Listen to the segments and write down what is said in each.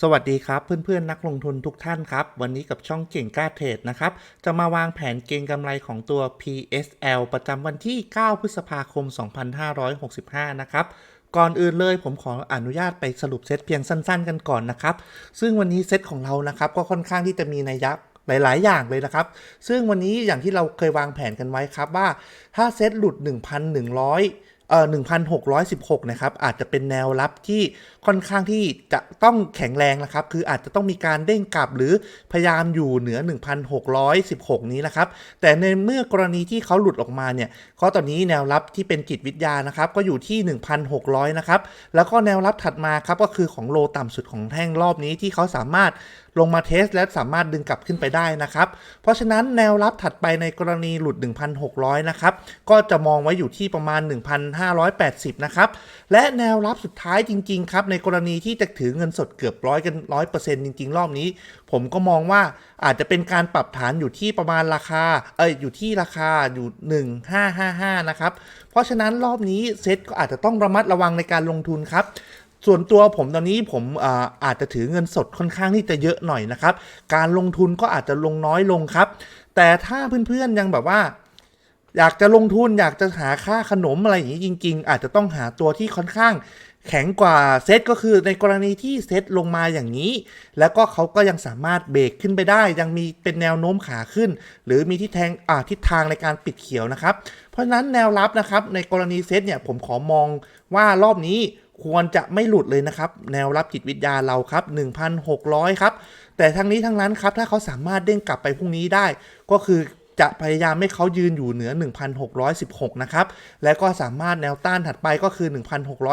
สวัสดีครับเพื่อนๆนักลงทุนทุกท่านครับ วันนี้กับช่องเก่งกล้าเทรดนะครับ จะมาวางแผนเก็งกำไรของตัว PSL ประจำวันที่ 9 พฤษภาคม 2565 นะครับก่อนอื่นเลยผมขออนุญาตไปสรุปเซตเพียงสั้นๆกันก่อนนะครับ ซึ่งวันนี้เซตของเรานะครับก็ค่อนข้างที่จะมีนัยยะหลาย ๆ อย่างเลยนะครับ ซึ่งวันนี้อย่างที่เราเคยวางแผนกันไว้ครับว่าถ้าเซตหลุด 1,100 เอ่อ1,616 นะครับ อาจจะเป็นแนวรับที่ค่อนข้างที่จะต้องแข็งแรงนะครับ คืออาจจะต้องมีการเด้งกลับหรือพยายามอยู่เหนือ 1,616 นี้นะครับ แต่ในเมื่อกรณีที่เขาหลุดออกมาเนี่ยเขาตอนนี้แนวรับที่เป็นจิตวิทยานะครับ ก็อยู่ที่ 1,600 นะครับ แล้วก็แนวรับถัดมาครับก็คือของโลต่ำสุดของแท่งรอบนี้ที่เขาสามารถ ลงมาเทสและสามารถดึงกลับขึ้นไปได้นะครับ เพราะฉะนั้นแนวรับถัดไปในกรณีหลุด 1,600 นะครับ ก็จะมองไว้อยู่ที่ประมาณ 1,580 นะครับ และแนวรับสุดท้ายจริง ๆ ครับ ในกรณีที่จะถือเงินสดเกือบร้อยกันร้อยเปอร์เซ็นต์จริง ๆ รอบนี้ ผมก็มองว่าอาจจะเป็นการปรับฐานอยู่ที่ประมาณราคา เอยอยู่ที่ราคาอยู่ 1555 นะครับ เพราะฉะนั้นรอบนี้เซ็ตก็อาจจะต้องระมัดระวังในการลงทุนครับ ส่วนตัวผมตอนนี้ผมอาอาจจะถือเงินสดค่อนข้างที่จะเยอะหน่อยนะครับ การลงทุนก็อาจจะลงน้อยลงครับ แต่ถ้าเพื่อนๆยังแบบว่า อยากจะลงทุนอยากจะหาค่าขนมอะไรอย่างนี้จริง ๆ อาจจะต้องหาตัวที่ค่อนข้างแข็งกว่าเซตก็คือในกรณีที่เซตลงมาอย่างนี้ แล้วก็เขาก็ยังสามารถเบรกขึ้นไปได้ ยังมีเป็นแนวโน้มขาขึ้น หรือมีทิศทางอ่าทิศทางในการปิดเขียวนะครับ เพราะฉะนั้นแนวรับนะครับในกรณีเซตเนี่ยผมขอมองว่ารอบนี้ ควรจะไม่หลุดเลยนะครับ แนวรับจิตวิทยาเราครับ 1,600 ครับ แต่ทั้งนี้ทั้งนั้นครับ ถ้าเขาสามารถเด้งกลับไปพรุ่งนี้ได้ ก็คือจะพยายามให้เขายืนอยู่เหนือ 1,616 นะครับ และก็สามารถแนวต้านถัดไปก็คือ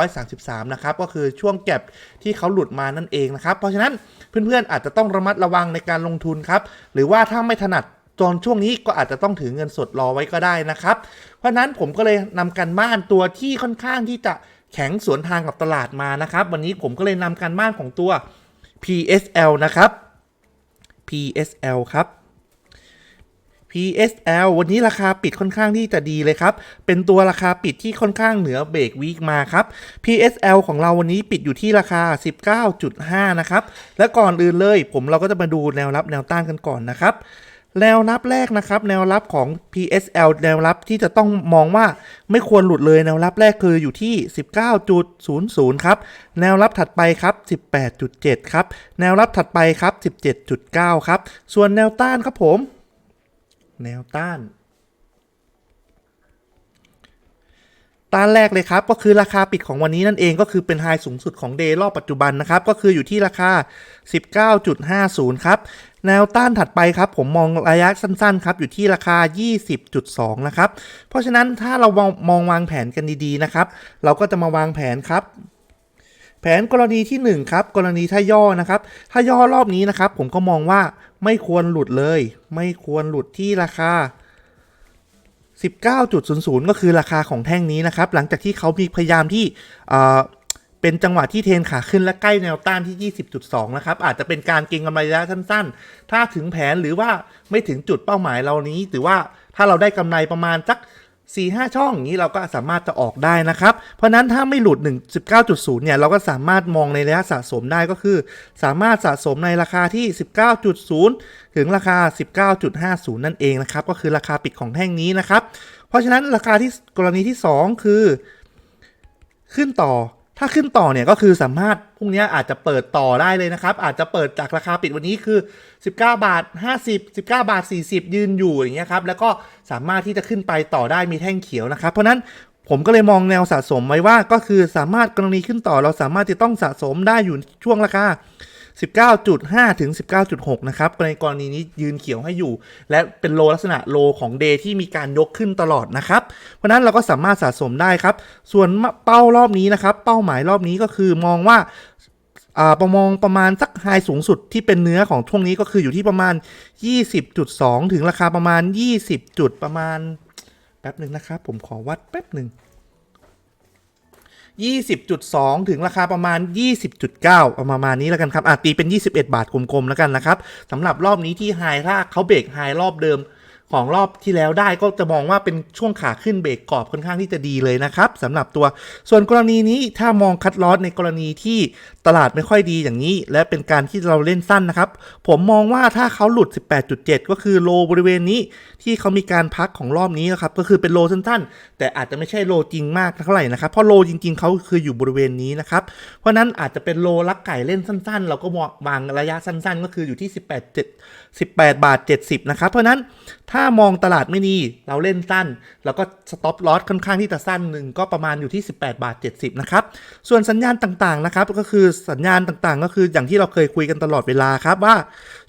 1,633 นะครับ ก็คือช่วงแก็บที่เขาหลุดมานั่นเองนะครับ เพราะฉะนั้นเพื่อนๆอาจจะต้องระมัดระวังในการลงทุนครับ หรือว่าถ้าไม่ถนัดตอนช่วงนี้ก็อาจจะต้องถือเงินสดรอไว้ก็ได้นะครับ เพราะฉะนั้นผมก็เลยนำกันบ้านตัวที่ค่อนข้างที่จะ แข็งสวนทางกับตลาดมานะครับ วันนี้ผมก็เลยนำการบ้านของตัว PSL นะครับ PSL ครับ PSL วันนี้ราคาปิดค่อนข้างที่จะดีเลยครับ เป็นตัวราคาปิดที่ค่อนข้างเหนือเบรกวีคมาครับ PSL ของเราวันนี้ปิดอยู่ที่ราคา 19.5 นะครับ และก่อนอื่นเลย ผมเราก็จะมาดูแนวรับแนวต้านกันก่อนนะครับ แนวรับแรกนะครับ แนวรับของ PSL แนวรับที่จะต้องมองว่าไม่ควรหลุดเลยแนวรับแรกคืออยู่ที่ 19.00 ครับ แนวรับถัดไปครับ 18.7 ครับ แนวรับถัดไปครับ 17.9 ครับ ส่วนแนวต้านครับผม แนวต้าน ต้านแรกเลยครับ ก็คือราคาปิดของวันนี้นั่นเองก็คือเป็นไฮสูงสุดของเดย์รอบปัจจุบันนะครับ ก็คืออยู่ที่ราคา 19.50 ครับ แนวต้านถัดไปครับ ผมมองระยะสั้นๆครับ อยู่ที่ราคา 20.2 นะครับ เพราะฉะนั้นถ้าเรามองมองวางแผนกันดีๆนะครับ เราก็จะมาวางแผนครับแผนกรณีที่ 1 ครับ กรณีถ้าย่อนะครับ ถ้าย่อรอบนี้นะครับ ผมก็มองว่าไม่ควรหลุดเลย ไม่ควรหลุดที่ราคา 19.00 ก็คือราคาของแท่งนี้นะครับ หลังจากที่เขามีพยายามที่เป็นจังหวะที่เทรนขาขึ้นและใกล้แนวต้านที่ 20.2 นะครับ อาจจะเป็นการเก็งกำไรระยะสั้นๆ ถ้าถึงแผนหรือว่าไม่ถึงจุดเป้าหมายเรานี้ หรือว่าถ้าเราได้กำไรประมาณสัก 4 5 ช่องอย่างนี้เราก็สามารถจะออกได้นะครับ เพราะนั้นถ้าไม่หลุด 19.0 เนี่ย เราก็สามารถมองในระยะสะสมได้ก็คือ สามารถสะสมในราคาที่ 19.0 ถึงราคา 19.50 นั่นเองนะครับ ก็คือราคาปิดของแท่งนี้นะครับ เพราะฉะนั้นราคาที่กรณีที่ 2 คือ ขึ้นต่อ ถ้าขึ้นต่อเนี่ยก็คือสามารถพรุ่งนี้อาจจะเปิดต่อได้เลยนะครับ อาจจะเปิดจากราคาปิดวันนี้คือ 19 บาท 50 19 บาท 40 ยืนอยู่อย่างเงี้ยครับแล้วก็สามารถที่จะขึ้นไปต่อได้มีแท่งเขียวนะครับ เพราะนั้นผมก็เลยมองแนวสะสมไว้ว่าก็คือสามารถกรณีขึ้นต่อเราสามารถที่ต้องสะสมได้อยู่ช่วงราคา 19.5 ถึง 19.6 นะครับในกรณีนี้ยืนเขียวให้อยู่ และเป็นโลลักษณะโลของเดย์ที่มีการยกขึ้นตลอดนะครับ เพราะนั้นเราก็สามารถสะสมได้ครับ ส่วนเป้ารอบนี้นะครับ เป้าหมายรอบนี้ก็คือมองว่าประมองประมาณสักไฮสูงสุดที่เป็นเนื้อของช่วงนี้ก็คืออยู่ที่ประมาณ 20.2 ถึงราคาประมาณ 20 จุดประมาณแป๊บหนึ่งนะครับ ผมขอวัดแป๊บหนึ่ง 20.2 ถึงราคาประมาณ 20.9 ประมาณนี้แล้วกันครับอะตีเป็น 21 บาทกลมๆแล้วกันนะครับสำหรับรอบนี้ที่ไฮถ้าเขาเบรกไฮรอบเดิม ของรอบที่แล้วได้ก็จะมองว่าเป็นช่วงขาขึ้นเบรกกรอบค่อนข้างที่จะดีเลยนะครับสำหรับตัว ส่วนกรณีนี้ถ้ามองคัดลอสในกรณีที่ตลาดไม่ค่อยดีอย่างนี้ และเป็นการที่เราเล่นสั้นนะครับ ผมมองว่าถ้าเขาหลุด 18.7 ก็คือโลบริเวณนี้ที่เขามีการพักของรอบนี้นะครับก็คือเป็นโลสั้นๆ แต่อาจจะไม่ใช่โลจริงมากเท่าไหร่นะครับเพราะโลจริง ๆเขาคืออยู่บริเวณนี้นะครับเพราะนั้นอาจจะเป็นโลลักไก่เล่นสั้น ๆ เราก็วางระยะสั้น ๆ ก็คืออยู่ที่ 18 7 18บาท70นะครับเพราะฉะนั้นถ้าามองตลาดไม่ดีเราเล่นสั้น แล้วก็สต็อปลอสค่อนข้างที่จะสั้นหนึ่งก็ประมาณอยู่ที่ 18 บาท 70 นะครับ ส่วนสัญญาณต่างๆนะครับก็คือสัญญาณต่างๆ ก็คืออย่างที่เราเคยคุยกันตลอดเวลาครับว่า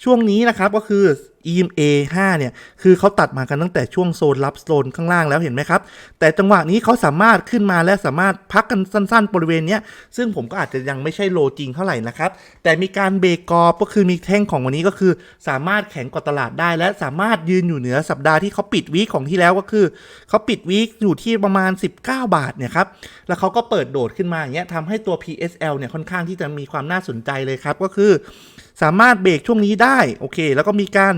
ช่วงนี้นะครับก็คือ EMA 5 เนี่ย คือเขาตัดมากันตั้งแต่ช่วงโซนรับโซนข้างล่างแล้วเห็นไหมครับ แต่จังหวะนี้เขาสามารถขึ้นมาและสามารถพักกันสั้นๆ บริเวณเนี้ย ซึ่งผมก็อาจจะยังไม่ใช่โลจริงเท่าไหร่นะครับ แต่มีการเบรกกรอบก็คือมีแท่งของวันนี้ก็คือ สามารถแข็งกว่าตลาดได้ และสามารถยืนอยู่เหนือสัปดาห์ที่เขาปิดวีคของที่แล้วก็คือเขาปิดวีคอยู่ที่ประมาณ 19 บาทเนี่ยครับ แล้วเขาก็เปิดโดดขึ้นมาอย่างเงี้ยทำให้ตัว PSL เนี่ยค่อนข้างที่จะมีความน่าสนใจเลยครับก็คือ สามารถเบรกช่วงนี้ได้โอเค แล้วก็มีการ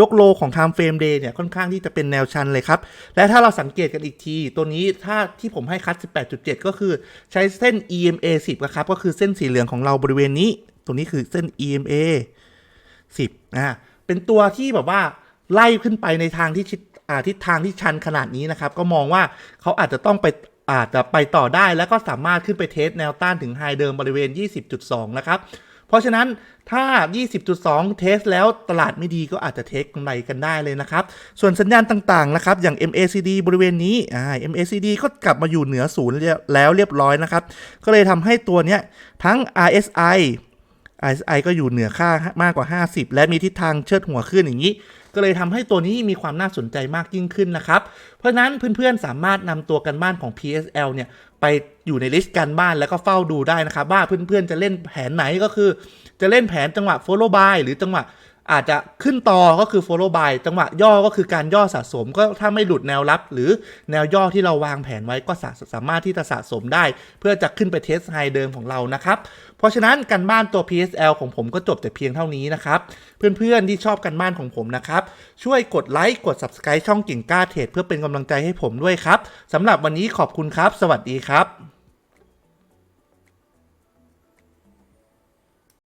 ยกโลของ Time Frame Day เนี่ยค่อนข้างที่จะเป็นแนวชันเลยครับ และถ้าเราสังเกตกันอีกที ตัวนี้ถ้าที่ผมให้คัด 18.7 ก็คือใช้เส้น EMA 10นะครับก็คือเส้นสีเหลืองของเราบริเวณนี้ ตัวนี้คือเส้น EMA 10นะเป็นตัวที่แบบว่าไล่ขึ้นไปในทางที่ชิดอ่าทิศทางที่ชันขนาดนี้นะครับ ก็มองว่าเขาอาจจะต้องไปอาจจะไปต่อได้แล้วก็สามารถขึ้นไปเทสแนวต้านถึงไฮเดิมบริเวณ 20.2 นะครับ เพราะฉะนั้นถ้า 20.2 เทสแล้วตลาดไม่ดีก็อาจจะเทคกำไรกันได้เลยนะครับ ส่วนสัญญาณต่างๆนะครับ อย่าง MACD บริเวณนี้อ่า MACD ก็กลับมาอยู่เหนือศูนย์แล้วเรียบร้อยนะครับ ก็เลยทำให้ตัวเนี้ยทั้ง RSI RSI ก็อยู่เหนือค่ามากกว่า 50 และมีทิศทางเชิดหัวขึ้นอย่างนี้ ก็เลยทำให้ตัวนี้มีความน่าสนใจมากยิ่งขึ้นนะครับ เพราะฉะนั้นเพื่อนๆสามารถนำตัวกันบ้านของ PSL เนี่ย ไปอยู่ในลิสต์การบ้านแล้วก็เฝ้าดูได้นะครับว่าเพื่อนๆจะเล่นแผนไหนก็คือ จะเล่นแผนจังหวะ follow by หรือจังหวะ อาจจะขึ้นต่อก็คือ follow by จังหวะย่อก็คือการย่อสะสมก็ถ้าไม่หลุดแนวรับ หรือแนวย่อที่เราวางแผนไว้ก็สาสามารถที่จะสะสมได้ เพื่อจะขึ้นไปเทสไฮเดิมของเรานะครับเพราะฉะนั้นการบ้านตัว PSL ของผมก็จบแต่เพียงเท่านี้นะครับเพื่อนๆที่ชอบกันบ้านของผมนะครับช่วยกดไลค์กด Subscribe ช่องกิ่งก้าเทรดเพื่อเป็นกำลังใจให้ผมด้วยครับสำหรับวันนี้ขอบคุณครับ สวัสดีครับ